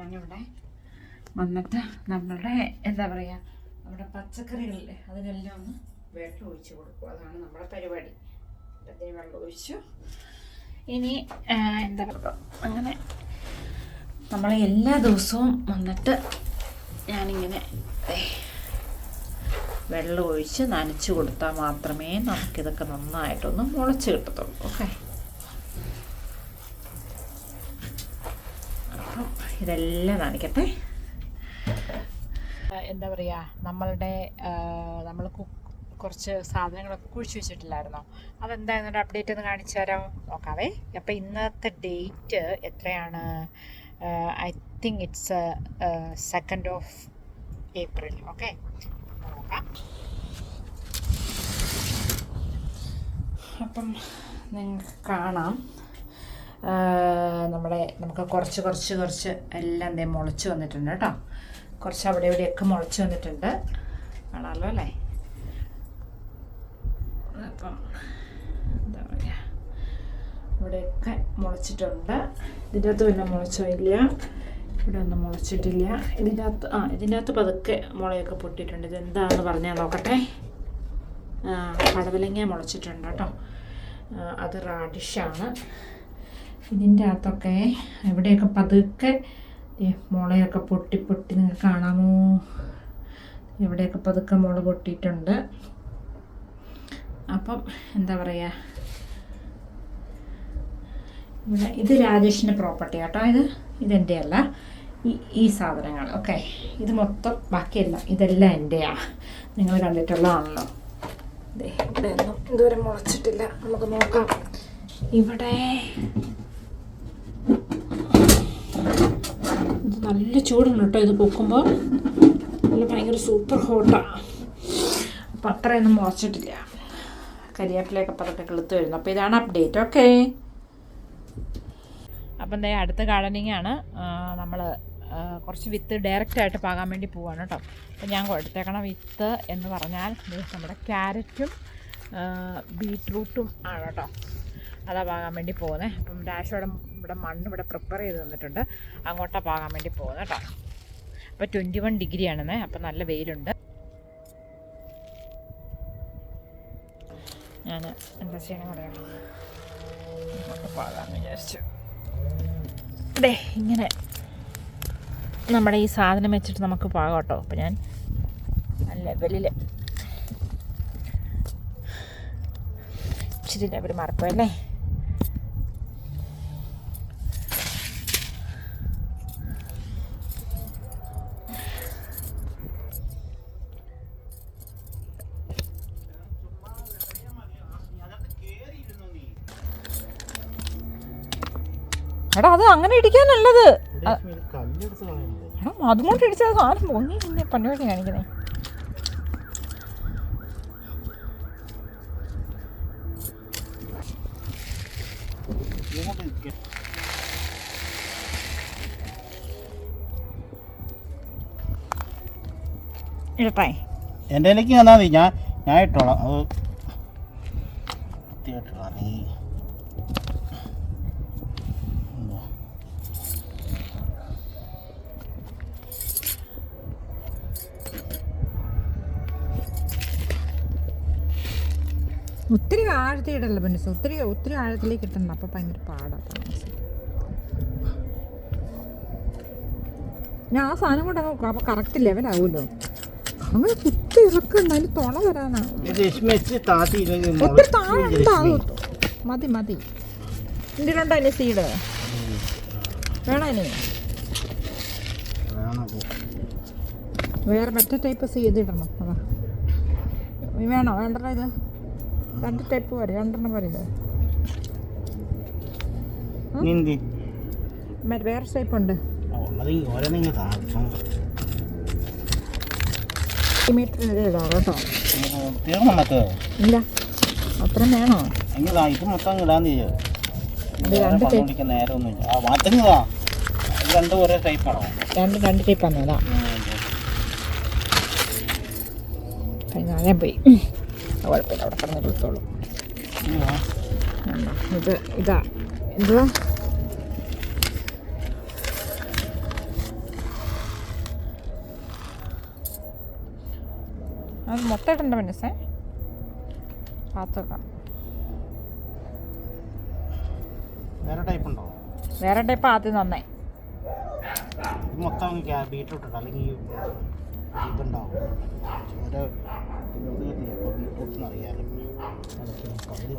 ഞാനിവിടെ വന്നിട്ട് നമ്മളുടെ എന്താ പറയുക നമ്മുടെ പച്ചക്കറികളില്ലേ അതിനെല്ലാം ഒന്ന് വെള്ളം ഒഴിച്ച് കൊടുക്കും. അതാണ് നമ്മുടെ പരിപാടി. അതിന് വെള്ളം ഒഴിച്ചു. ഇനി എന്താ പറയുക അങ്ങനെ നമ്മൾ എല്ലാ ദിവസവും വന്നിട്ട് ഞാനിങ്ങനെ വെള്ളം ഒഴിച്ച് നനച്ച് കൊടുത്താൽ മാത്രമേ നമുക്കിതൊക്കെ നന്നായിട്ടൊന്ന് മുളച്ച് കിട്ടത്തുള്ളൂ. ഓക്കെ അപ്പം ഇതെല്ലാം കാണിക്കട്ടെ. എന്താ പറയുക നമ്മളുടെ നമ്മൾ കുറച്ച് സാധനങ്ങളൊക്കെ കുഴിച്ചു വെച്ചിട്ടില്ലായിരുന്നോ? അതെന്തായിരുന്നു? ഒരു അപ്ഡേറ്റ് ഒന്ന് കാണിച്ചു തരാമോ? നോക്കാവേ. അപ്പം ഇന്നത്തെ ഡേറ്റ് എത്രയാണ്? I think it's second of April okay നോക്കാം. അപ്പം നിങ്ങൾക്ക് കാണാം. നമ്മുടെ നമുക്ക് കുറച്ച് കുറച്ച് കുറച്ച് എല്ലാം എന്തേ മുളച്ച് വന്നിട്ടുണ്ട് കേട്ടോ. കുറച്ച് അവിടെ ഇവിടെയൊക്കെ മുളച്ച് വന്നിട്ടുണ്ട്. കാണാമല്ലോ അല്ലേ? അപ്പം എന്താ പറയുക ഇവിടെയൊക്കെ മുളച്ചിട്ടുണ്ട്. ഇതിന്റെ അകത്ത് പിന്നെ മുളച്ചോ ഇല്ല? ഇവിടെ ഒന്നും മുളച്ചിട്ടില്ല. ഇതിന്റെ അകത്ത് ആ ഇതിന്റെ അകത്ത് പതുക്കെ മുളയൊക്കെ പൊട്ടിയിട്ടുണ്ട്. ഇതെന്താണെന്ന് പറഞ്ഞാൽ നോക്കട്ടെ. പടവലങ്ങ മുളച്ചിട്ടുണ്ട് കേട്ടോ. അത് റാഡിഷാണ് ഇതിന്റെ അകത്തൊക്കെ എവിടെയൊക്കെ പതുക്കെ മുളയൊക്കെ പൊട്ടി പൊട്ടി നിങ്ങൾക്ക് കാണാമോ? എവിടെയൊക്കെ പതുക്കെ മുള പൊട്ടിയിട്ടുണ്ട്. അപ്പം എന്താ പറയുക ഇവിടെ ഇത് രാജേഷിന്റെ പ്രോപ്പർട്ടി കേട്ടോ ഇത്. ഇതെന്റെ അല്ല. ഈ ഈ സാധനങ്ങൾ. ഓക്കെ. ഇത് മൊത്തം ബാക്കിയല്ല. ഇതെല്ലാം എന്റെയാ നിങ്ങൾ കണ്ടിട്ടുള്ളതാണല്ലോ. ഇവിടെ ഇതുവരെ മുളച്ചിട്ടില്ല. നമുക്ക് നോക്കാം. ഇവിടെ ഇത് നല്ല ചൂടുണ്ട് കേട്ടോ ഇത് പൊക്കുമ്പോൾ. നല്ല ഭയങ്കര സൂപ്പർ ഹോട്ടാണ് അപ്പം അത്രയൊന്നും മുളച്ചിട്ടില്ല. കരിയാപ്പിലൊക്കെ പതൊക്കെ കിളുത്ത് വരുന്നു. അപ്പോൾ ഇതാണ് അപ്ഡേറ്റ് ഓക്കെ അപ്പം ദേ അടുത്ത ഗാർഡനിങ് ആണ്. നമ്മൾ കുറച്ച് വിത്ത് ഡയറക്റ്റ് ആയിട്ട് പാകാൻ വേണ്ടി പോവാണ് കേട്ടോ. അപ്പം ഞാൻ കൊടുത്തേക്കണം വിത്ത് എന്ന് പറഞ്ഞാൽ നമ്മുടെ ക്യാരറ്റും ബീട്രൂട്ടും ആണ് കേട്ടോ. അതാ പാകാൻ വേണ്ടി പോകുന്നത് അപ്പം ഡാഷ് ഇവിടെ മണ്ണ് ഇവിടെ പ്രിപ്പയർ ചെയ്ത് തന്നിട്ടുണ്ട്. അങ്ങോട്ടാണ് പാകാൻ വേണ്ടി പോകുന്നത് കേട്ടോ അപ്പോൾ ട്വന്റി വൺ ഡിഗ്രി ആണെന്നേ. അപ്പം നല്ല വെയിലുണ്ട്. ഞാൻ എന്താ ചെയ്യണം പറയാം ഇങ്ങോട്ട് പാകാമെന്ന് വിചാരിച്ചു. അതെ ഇങ്ങനെ നമ്മുടെ ഈ സാധനം വെച്ചിട്ട് നമുക്ക് പാകാം കേട്ടോ. അപ്പം ഞാൻ ലെവലിൽ ഇച്ചിരി ലെവൽ മറക്കുമല്ലേ എടാ അത് അങ്ങനെ കളയുന്നത് എടാ അതുകൊണ്ട് ഇടിച്ചത് സാധനം പൊങ്ങി പിന്നെ പരിപാടി കാണിക്കുന്നേ. ഇടട്ടെ. എന്റെ ഇലയ്ക്ക് വന്നാൽ മതി. ഞാൻ ഞാൻ ഇട്ടോളാം. അത് നീ ഒത്തിരി ആഴത്തിൽ ഇടല്ല മനസ്സ് ഒത്തിരി ഒത്തിരി ആഴത്തിലേക്ക് ഇട്ടണ്ട അപ്പൊ ഭയങ്കര പാടാണ് ഞാൻ ആ സാധനം കൊണ്ട് അങ്ങ് അപ്പൊ കറക്റ്റ് ലെവലാവുമല്ലോ അങ്ങനെ കുത്തി ഇറക്കണ്ട അതിന് തുണ വരാനാ. ഇത് രശ്മി വെച്ച് താത്തി ഇല്ലെങ്കിൽ ഒത്തിരി താഴെ. ഉണ്ടാകും മതി മതി. എന്തിനുണ്ടോ അതിന് സീഡ് വേണോ ഇനി. വേറെ മറ്റേ ടൈപ്പ് സീഡ് ഇടണം. അതാ. വേണോ? വേണ്ടല്ലോ ഇത്? രണ്ട് ടൈപ്പ് പോരെ രണ്ടെണ്ണം പോരെ ഇത് നീന്തി മറ്റേ വേറെ ടൈപ്പ് ഉണ്ട്. കേട്ടോ. ഇല്ല. അത്ര വേണോ? ഇത് മൊത്തം ഇടാൻ മാറ്റുന്നതാ രണ്ടും ഒരേ ടൈപ്പാണോ രണ്ട് രണ്ട് അതാ കഴിഞ്ഞാലേ പോയി. കുഴപ്പമില്ല. അവിടെ കിടന്ന് എടുത്തോളൂ ഇത് ഇതാ. എന്തുവാ അത് മൊത്തമായിട്ടുണ്ട് മനസ്സേ പാത്രം വേറെ ടൈപ്പ് ഉണ്ടോ? വേറെ ടൈപ്പ് ആദ്യം നന്നായി മൊത്തം ബീട്രൂട്ട് അല്ലെങ്കിൽ ബീട്രൂട്ട്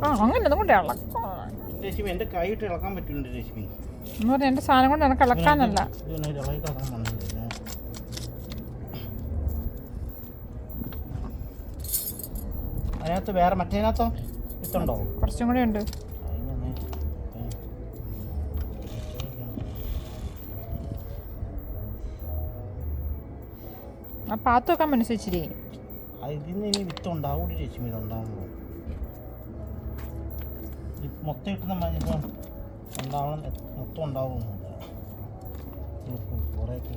ആ അങ്ങനെ ഒന്നും കൊണ്ട് ഇളക്കാം രശ്മി എന്റെ കൈയിട്ട് ഇളക്കാൻ പറ്റുന്നുണ്ട് രശ്മി. എന്ന് പറഞ്ഞാൽ എന്റെ സാധനം കൊണ്ട് എനിക്ക് ഇളക്കാനല്ല അതിനകത്ത് വേറെ മറ്റേനകത്തോ ഇത്തുണ്ടോ കുറച്ചും കൂടെ ഉണ്ട്. ആ പാത്ത് വെക്കാൻ മനസ്സിച്ചിരി ഇതിന് ഇനി വിത്ത് ഉണ്ടാവൂല ചേച്ചി ഇത് ഉണ്ടാവുമ്പോൾ മൊത്തം ഇട്ടുന്ന മ- ഇത് ഉണ്ടാവണം മൊത്തം ഉണ്ടാവുമെന്നില്ല കുറേയൊക്കെ